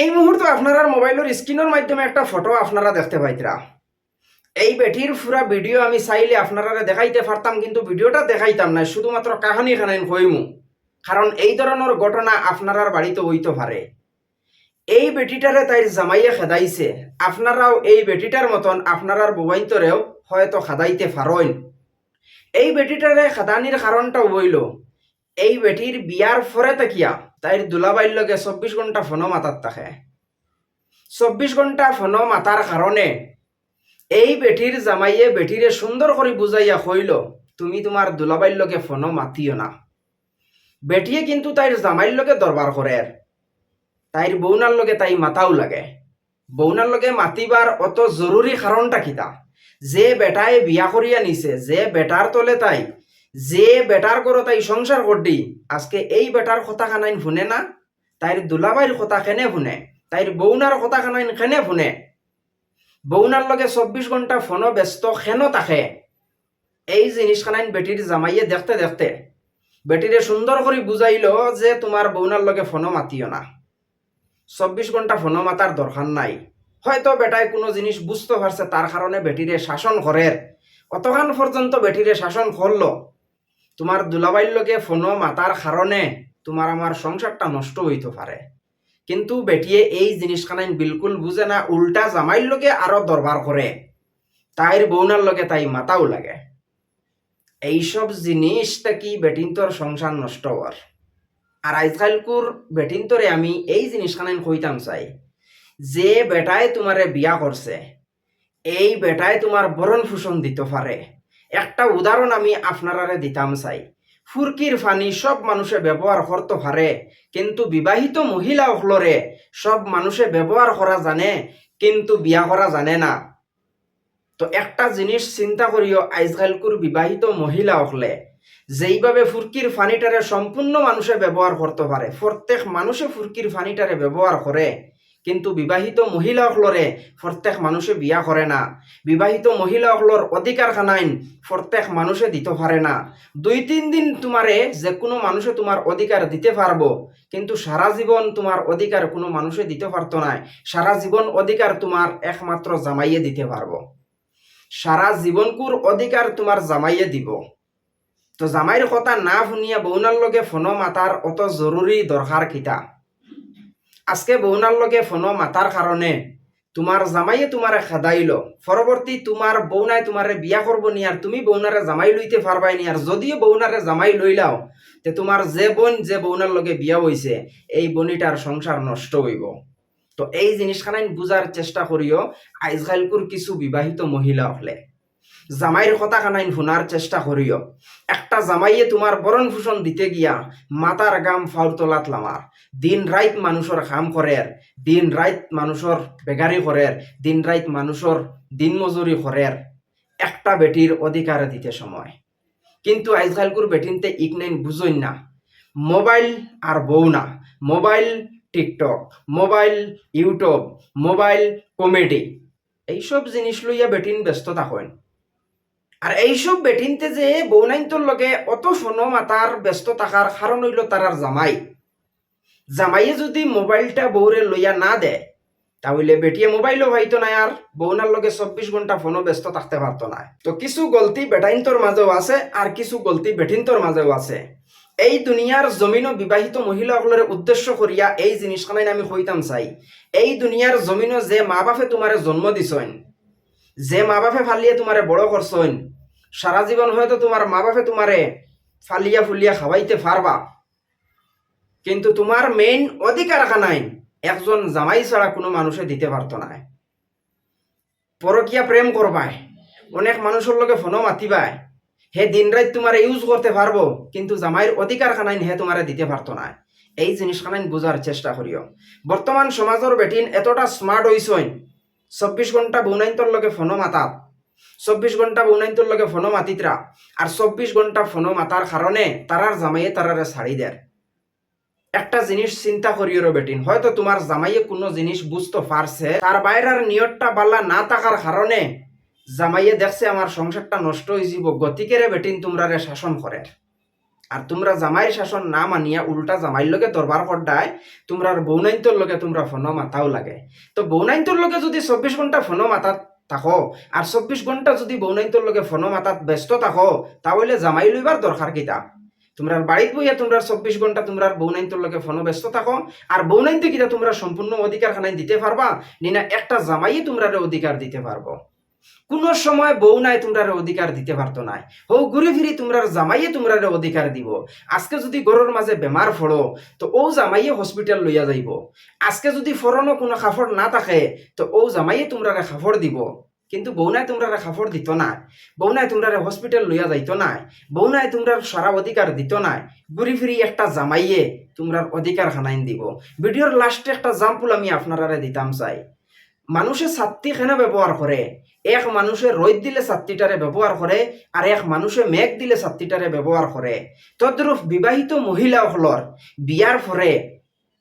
এই মুহূর্তে আপনারা মোবাইলের স্ক্রিনের মাধ্যমে একটা ফটো আপনারা দেখতে পাইতরা। এই বেটির পুরা ভিডিও আমি চাইলে আপনারা দেখাইতে পারতাম, কিন্তু ভিডিওটা দেখাইতাম না, শুধুমাত্র কাহানি খানাইন হইমু। কারণ এই ধরনের ঘটনা আপনারার বাড়িতে হইতে পারে। এই বেটিটারে তাই জামাইয়ে খেদাইছে। আপনারাও এই বেটিটার মতন আপনারার বুবাইন্তরেও হয়তো খাদাইতে পারেন এই বেটিটারে খাদানির কারণটা বইল এই বেটির বিয়ার ফরে তাকিয়া তাইর দুলাবাইর লগে চব্বিশ ঘণ্টা ফোনো মাতার থাকে। চব্বিশ ঘণ্টা ফোনো মাতার কারণে এই বেটির জামাইয়ে বেটিরে সুন্দর করে বুঝাইয়া কইল তুমি তোমার দুলাবাইর লগে ফোনো মাতিও না। বেটিয়ে কিন্তু তাইর জামাইর লগে দরবার করে তাইর বৌনার লগে তাই মাতাও লাগে। বৌনার লগে মাতিবার অত জরুরি কারণটা কিতা? যে বেটায় বিয়া করিয়া নিছে যে বেটার তলে তাই যে বেটার করো তাই সংসার করডি আজকে এই বেটার কথা খানাইন শুনে না? তাইর দুলাবাইর কথা কেনে শুনে? তাইর বৌনার কথা খানাইন কেনে শুনে? বৌনার লগে চব্বিশ ঘণ্টা ফোনও ব্যস্ত খেনো তাকে এই জিনিস খানাইন বেটির জামাইয়ে দেখতে দেখতে বেটিরে সুন্দর করে বুঝাইল যে তোমার বৌনার লগে ফোনও মাতিও না। চব্বিশ ঘণ্টা ফোনও মাতার দরকার নাই। হয়তো বেটায় কোনো জিনিস বুঝতে পারছে তার কারণে বেটিরে শাসন করে অতখান পর্যন্ত বেটিরে শাসন করল তোমার দুলাবাইর লগে ফোনও মাতার কারণে তোমার আমার সংসারটা নষ্ট হইতে পারে কিন্তু বেটিয়ে এই জিনিসখানাইন বিলকুল বুঝে না, উল্টা জামাইর লগে আরও দরবার করে তাইর বৌনার লগে তাই মাতাও লাগে। এইসব জিনিসটা কি বেটিন্তর সংসার নষ্ট হওয়ার আর আজকালকুর বেটিন্তরে আমি এই জিনিসখানাইন কইতাম চাই, যে বেটায় তোমারে বিয়া করছে এই বেটায় তোমার বরণ ফুসন দিতে পারে একটা উদাহরণ আমি আপনারারে দিতাম চাই। ফুরকির ফানি সব মানুষে ব্যবহার করতে পারে কিন্তু বিবাহিত মহিলা হলরে সব মানুষে ব্যবহার করা জানে, কিন্তু বিয়া করা জানে না। তো একটা জিনিস চিন্তা করিও আজকালকুর বিবাহিত মহিলা হলে যেইভাবে ফুরকির ফানিটারে সম্পূর্ণ মানুষে ব্যবহার করতে পারে প্রত্যেক মানুষে ফুরকির ফানিটারে ব্যবহার করে কিন্তু বিবাহিত মহিলাসকলরে প্রত্যেক মানুষে বিয়া করে না। বিবাহিত মহিলাসকলর অধিকার খানাইন প্রত্যেক মানুষে দিতে পারে না। দুই, তিন দিন তোমারে যে কোনো মানুষে তোমার অধিকার দিতে পারব কিন্তু সারা জীবন তোমার অধিকার কোনো মানুষে দিতে পারতো না সারা জীবন অধিকার তোমার একমাত্র জামাইয়ে দিতে পারব সারা জীবনকুর অধিকার তোমার জামাইয়ে দিব। তো জামাইয়ের কথা না শুনিয়া বৌনার লগে ফোনো মাতার অত জরুরি দরকার কিতা আজকে বৌনার লগে ফোনো মাতার কারণে তোমার জামাইয়ে তোমারে খাদাইল পরবর্তী তোমার বৌনায় তোমারে বিয়া করব নি আর তুমি বৌনারে জামাই লইতে পারবাই নি আর যদিও বৌনারে জামাই লইলাও তে তোমার যে বোন যে বৌনার লগে বিয়া হইছে এই বনিটার সংসার নষ্ট হইব। তো এই জিনিসখানাইন বুঝার চেষ্টা করিও আজকালকুর কিছু বিবাহিত মহিলা হলে জামাইয়ের কথা খানাইন শোনার চেষ্টা করিও একটা জামাইয়ে তোমার বরণ ভূষণ দিতে গিয়া মাতার গাম ফাউর তোলাত লামার দিন রাইত মানুষের কাম করের দিন রাইত মানুষের বেগারি করের দিন রাইত মানুষের দিন মজুরি করের একটা বেটির অধিকার দিতে সময়। কিন্তু আজকালকুর বেটিনতে ইক নাইন বুঝইন না। মোবাইল আর বউ না। Mobile TikTok, mobile YouTube, mobile comedy. এইসব জিনিস লইয়া বেটিন ব্যস্ত থাকেন। আর এইসব বেটিনতে যে বৌনাইন্তর লগে অত ফোনো মাতার ব্যস্ত থাকার কারণ হইল তারার জামাই। জামাইয়ে যদি মোবাইলটা বউরে লইয়া না দেয় তাহলে বেটিয়ে মোবাইলও হয়তো নাই আর বৌনার লগে চব্বিশ ঘণ্টা ফোনও ব্যস্ত থাকতে পারতো না তো কিছু গলতি বেটাইন্তর মাঝেও আছে আর কিছু গলতি বেটিন্তর মাঝেও আছে। এই দুনিয়ার জমিনও বিবাহিত মহিলাসকলের উদ্দেশ্য করিয়া এই জিনিসখানাই আমি কইতাম চাই। এই দুনিয়ার জমিনও যে মা বাপে তোমারে জন্ম দিছইন যে মা বাপে ফালিয়ে তোমারে বড় করছইন সারা জীবন হয়তো তোমার মা বাপে তোমারে ফালিয়া ফুলিয়া খাওয়াইতে পারবা। কিন্তু তোমার মেইন অধিকার নাই একজন জামাই ছাড়া কোনো মানুষে দিতে পারতো না। পরকিয়া প্রেম করবায়, অনেক মানুষের লগে ফোনও মাতিবায়। হে দিন রাত তোমার ইউজ করতে পারব, কিন্তু জামাইয়ের অধিকার খানাইন হে তোমারে দিতে পারতো না। এই জিনিস খানাইন বোঝার চেষ্টা করিও। বর্তমান সমাজের বেটিন এতটা স্মার্ট হইসইন চব্বিশ ঘণ্টা বৌনাইন্তর লগে ফোনও মাতাত চব্বিশ ঘণ্টা বৌনাইন্তর লগে ফোনও মাতিতরা আর চব্বিশ ঘণ্টা ফোনও মাতার কারণে তারার জামাইয়ে তারারে ছাড়ি দেয় একটা জিনিস চিন্তা করিও বেটিন, হয়তো তোমার জামাইয়ে কোনো জিনিস বুঝতে পারছে তার বাইরের নিয়তটা বাল্লা না থাকার কারণে জামাইয়ে দেখছে আমার সংসারটা নষ্ট হয়ে যাব। গতিকে রে বেটিন তোমরা রে শাসন করে আর তোমরা জামাইয়ের শাসন না মানিয়া উল্টা জামাইর লগে দরবার করডায় তোমরা বৌনাইন্তর লগে তোমরা ফোনো মাথাও লাগে। তো বৌনাইন্তর লগে যদি চব্বিশ ঘণ্টা ফোনো মাথাত থাকো আর চব্বিশ ঘণ্টা যদি বৌনাইন্তর লগে ফোনো মাথাত ব্যস্ত থাকো, তাহলে জামাই লইবার দরকার কিতা তোমরা বাড়িত বইয়া তোমরা চব্বিশ ঘণ্টা তোমরা বৌনাইন্তর লগে ফোনো ব্যস্ত থাকো আর বৌনাইনতে কিতা তোমরা সম্পূর্ণ অধিকার খানাই দিতে পারবা নিনা একটা জামাইয়ে তোমরা অধিকার দিতে পারব কোনো সময় বউ নাই তোমরা অধিকার দিতে পারতো নাই। হৌ ঘুরে ফিরি তোমরা জামাইয়ে তোমরা অধিকার দিব। আজকে যদি ঘরের মাঝে বেমার ফড়ো তো ও জামাইয়ে হসপিটাল লইয়া যাইব। আজকে যদি ফরনো কোনো খাফড় না থাকে তো ও জামাইয়ে তোমরা খাফড় দিব। কিন্তু বৌনাই তোমরা খাফড় দিত না বৌনাই তোমরা হসপিটাল লইয়া যাইতো না বৌনাই তোমরা সারা অধিকার দিত না ঘুরি ফিরি একটা জামাইয়ে তোমরা অধিকার খানাইন দিব। ভিডিওর লাস্টে একটা জাম্পুল আমি আপনারা দিতাম চাই। মানুষে ছাত্রী কেন ব্যবহার করে এক মানুষে রোদ দিলে ছাত্রীটারে ব্যবহার করে আর এক মানুষে মেঘ দিলে ছাত্রীটারে ব্যবহার করে তদ্রূপ বিবাহিত মহিলাসকলর বিয়ার পরে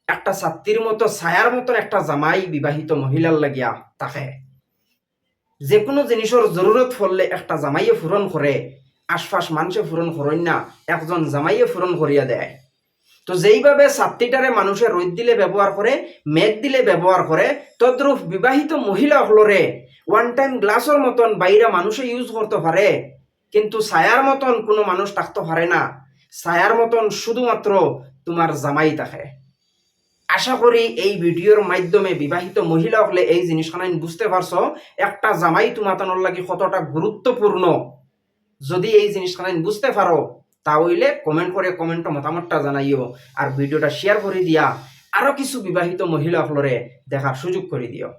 একটা ছাত্রীর মতো ছায়ার মতন একটা জামাই বিবাহিত মহিলার লাগিয়া থাকে। যে কোনো জিনিসের জরুরত পড়লে একটা জামাইয়ে পূরণ করে আশপাশ মানুষে পূরণ করেন না, একজন জামাইয়ে পূরণ করিয়া দেয়। তো যেইভাবে ছাত্রীটারে মানুষে রোদ দিলে ব্যবহার করে মেঘ দিলে ব্যবহার করে তদ্রূপ বিবাহিত মহিলা হলরে ওয়ান টাইম গ্লাসের মতন বাইরে মানুষে ইউজ করতে পারে কিন্তু ছায়ার মতন কোনো মানুষ থাকতে পারে না। ছায়ার মতন শুধুমাত্র তোমার জামাই থাকে। আশা করি এই ভিডিওর মাধ্যমে বিবাহিত মহিলা হলে এই জিনিসখানাই বুঝতে পারছ একটা জামাই তোমাতানোর লাগি কতটা গুরুত্বপূর্ণ যদি এই জিনিসখানাই বুঝতে পারো তাহলে কমেন্ট করে কমেন্ট মতামতটা জানাইও। আর ভিডিওটা শেয়ার করে দিয়া। আরও কিছু বিবাহিত মহিলা হলরে দেখার সুযোগ করে দিও